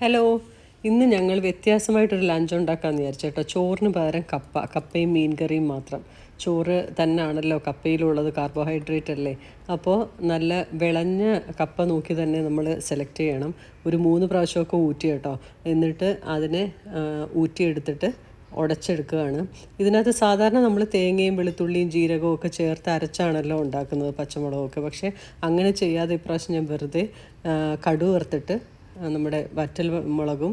Hello ഇന്ന് ഞങ്ങൾ വ്യത്യാസമായിട്ടൊരു lunch ഉണ്ടാക്കാമെന്ന് വിചാരിച്ചു കേട്ടോ. ചോറിന് പകരം കപ്പ കപ്പയും മീൻ കറിയും മാത്രം. ചോറ് തന്നെയാണല്ലോ കപ്പയിലുള്ളത് കാർബോഹൈഡ്രേറ്റ് അല്ലേ? അപ്പോൾ നല്ല വിളഞ്ഞ കപ്പ നോക്കി തന്നെ നമ്മൾ സെലക്ട് ചെയ്യണം. ഒരു മൂന്ന് പ്രാവശ്യമൊക്കെ ഊറ്റി കേട്ടോ. എന്നിട്ട് അതിനെ ഊറ്റിയെടുത്തിട്ട് ഉടച്ചെടുക്കുകയാണ്. ഇതിനകത്ത് സാധാരണ നമ്മൾ തേങ്ങയും വെളുത്തുള്ളിയും ജീരകവും ഒക്കെ ചേർത്ത് അരച്ചാണല്ലോ ഉണ്ടാക്കുന്നത് പച്ചമുളകൊക്കെ. പക്ഷേ അങ്ങനെ ചെയ്യാതെ ഇപ്രാവശ്യം ഞാൻ വെറുതെ കടു കടുക് വറുത്തിട്ട് ആ, നമ്മുടെ വറ്റൽ മുളകും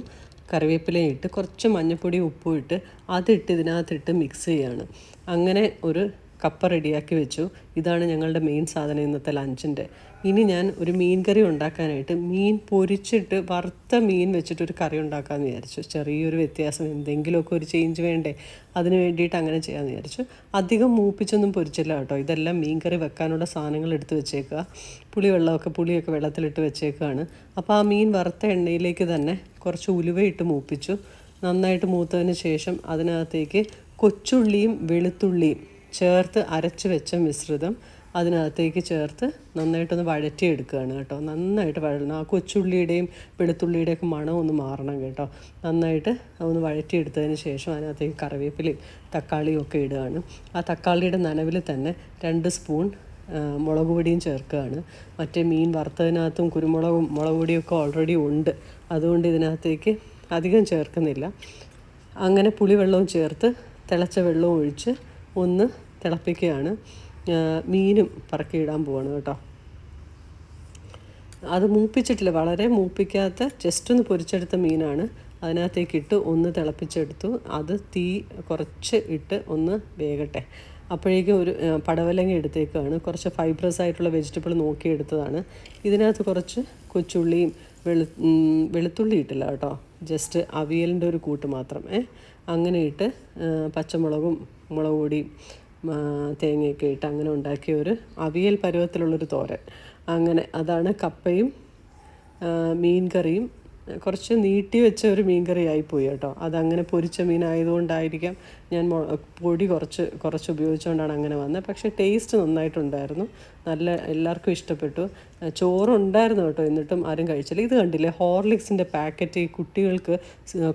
കറിവേപ്പിലയും ഇട്ട് കുറച്ച് മഞ്ഞൾപ്പൊടി ഉപ്പും ഇട്ട് അതിട്ട് ഇതിനകത്തിട്ട് മിക്സ് ചെയ്യാണ്. അങ്ങനെ ഒരു കപ്പ റെഡിയാക്കി വെച്ചു. ഇതാണ് ഞങ്ങളുടെ മെയിൻ സാധനം ഇന്നത്തെ ലഞ്ചിന്റെ ഇനി ഞാൻ ഒരു മീൻ കറി ഉണ്ടാക്കാനായിട്ട് മീൻ പൊരിച്ചിട്ട് വറുത്ത മീൻ വെച്ചിട്ടൊരു കറി ഉണ്ടാക്കാമെന്ന് വിചാരിച്ചു. ചെറിയൊരു വ്യത്യാസം എന്തെങ്കിലുമൊക്കെ ഒരു ചേഞ്ച് വേണ്ടേ അതിന് വേണ്ടിയിട്ട് അങ്ങനെ ചെയ്യാമെന്ന് വിചാരിച്ചു. അധികം മൂപ്പിച്ചൊന്നും പൊരിച്ചില്ല കേട്ടോ. ഇതെല്ലാം മീൻ കറി വെക്കാനുള്ള സാധനങ്ങൾ എടുത്ത് വെച്ചേക്കുക പുളിവെള്ളമൊക്കെ പുളിയൊക്കെ വെള്ളത്തിലിട്ട് വെച്ചേക്കുകയാണ് അപ്പോൾ ആ മീൻ വറുത്ത എണ്ണയിലേക്ക് തന്നെ കുറച്ച് ഉലുവയിട്ട് മൂപ്പിച്ചു. നന്നായിട്ട് മൂത്തതിന് ശേഷം അതിനകത്തേക്ക് കൊച്ചുള്ളിയും വെളുത്തുള്ളിയും ചേർത്ത് അരച്ച് വെച്ച മിശ്രിതം അതിനകത്തേക്ക് ചേർത്ത് നന്നായിട്ടൊന്ന് വഴറ്റിയെടുക്കുകയാണ് കേട്ടോ. നന്നായിട്ട് വഴണം ആ കൊച്ചുള്ളിയുടെയും വെളുത്തുള്ളിയുടെയൊക്കെ മണം ഒന്ന് മാറണം കേട്ടോ. നന്നായിട്ട് ഒന്ന് വഴറ്റിയെടുത്തതിന് ശേഷം അതിനകത്തേക്ക് കറിവേപ്പിലയും തക്കാളിയും ഒക്കെ ഇടുകയാണ്. ആ തക്കാളിയുടെ നനവിൽ തന്നെ രണ്ട് സ്പൂൺ മുളക് പൊടിയും ചേർക്കുകയാണ്. മറ്റേ മീൻ വറുത്തതിനകത്തും കുരുമുളകും മുളക് പൊടിയൊക്കെ ഓൾറെഡി ഉണ്ട്. അതുകൊണ്ട് ഇതിനകത്തേക്ക് അധികം ചേർക്കുന്നില്ല. അങ്ങനെ പുളിവെള്ളവും ചേർത്ത് തിളച്ച വെള്ളവും ഒഴിച്ച് ഒന്ന് തിളപ്പിക്കുകയാണ്. മീനും പറക്കിയിടാൻ പോവാണ് കേട്ടോ. അത് മൂപ്പിച്ചിട്ടില്ല. വളരെ മൂപ്പിക്കാത്ത ജസ്റ്റ് ഒന്ന് പൊരിച്ചെടുത്ത മീനാണ്. അതിനകത്തേക്ക് ഇട്ട് ഒന്ന് തിളപ്പിച്ചെടുത്തു. അത് തീ കുറച്ച് ഇട്ട് ഒന്ന് വേകട്ടെ. അപ്പോഴേക്കും ഒരു പടവലങ്ങ എടുത്തേക്കാണ്. കുറച്ച് ഫൈബ്രസ് ആയിട്ടുള്ള വെജിറ്റബിൾ നോക്കിയെടുത്തതാണ്. ഇതിനകത്ത് കുറച്ച് കൊച്ചുള്ളിയും വെളു വെളുത്തുള്ളി ഇട്ടില്ല കേട്ടോ. ജസ്റ്റ് അവിയലിന്റെ ഒരു കൂട്ട് മാത്രം. അങ്ങനെ ഇട്ട് പച്ചമുളകും മുളക് പൊടിയും തേങ്ങയൊക്കെ ഇട്ട് അങ്ങനെ ഉണ്ടാക്കിയ ഒരു അവിയൽ പരുവത്തിലുള്ളൊരു തോരൻ. അങ്ങനെ അതാണ് കപ്പയും മീൻ കറിയും കുറച്ച് നീട്ടി വെച്ച ഒരു മീൻ കറി ആയിപ്പോയി കേട്ടോ. അതങ്ങനെ പൊരിച്ച മീനായതുകൊണ്ടായിരിക്കാം ഞാൻ പൊടി കുറച്ച് കുറച്ച് ഉപയോഗിച്ചുകൊണ്ടാണ് അങ്ങനെ വന്നത് പക്ഷേ ടേസ്റ്റ് നന്നായിട്ടുണ്ടായിരുന്നു. നല്ല എല്ലാവർക്കും ഇഷ്ടപ്പെട്ടു. ചോറുണ്ടായിരുന്നു കേട്ടോ. എന്നിട്ടും ആരും കഴിച്ചില്ല. ഇത് കണ്ടില്ലേ? ഹോർലിക്സിന്റെ പാക്കറ്റ് ഈ കുട്ടികൾക്ക്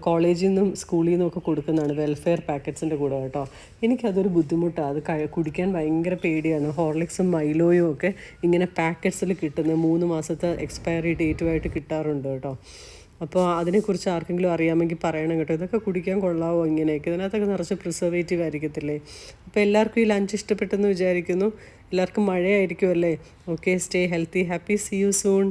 കോളേജിൽ നിന്നും സ്കൂളിൽ നിന്നും ഒക്കെ കൊടുക്കുന്നതാണ് വെൽഫെയർ പാക്കറ്റ്സിന്റെ കൂടെ കേട്ടോ. എനിക്കതൊരു ബുദ്ധിമുട്ടാണ് അത് കഴി കുടിക്കാൻ ഭയങ്കര പേടിയാണ്. ഹോർലിക്സും മൈലോയും ഒക്കെ ഇങ്ങനെ പാക്കറ്റ്സിൽ കിട്ടുന്ന മൂന്ന് മാസത്തെ എക്സ്പയറി ഡേറ്റുമായിട്ട് കിട്ടാറുണ്ട് കേട്ടോ. അപ്പോൾ അതിനെക്കുറിച്ച് ആർക്കെങ്കിലും അറിയാമെങ്കിൽ പറയണം കേട്ടോ. ഇതൊക്കെ കുടിക്കാൻ കൊള്ളാവോ ഇങ്ങനെയൊക്കെ? ഇതിനകത്തൊക്കെ നിറച്ച് പ്രിസർവേറ്റീവ് ആയിരിക്കത്തില്ലേ? അപ്പോൾ എല്ലാവർക്കും ഈ ലഞ്ച് ഇഷ്ടപ്പെട്ടെന്ന് വിചാരിക്കുന്നു. എല്ലാവർക്കും മഴയായിരിക്കുമല്ലേ? Okay stay healthy happy see you soon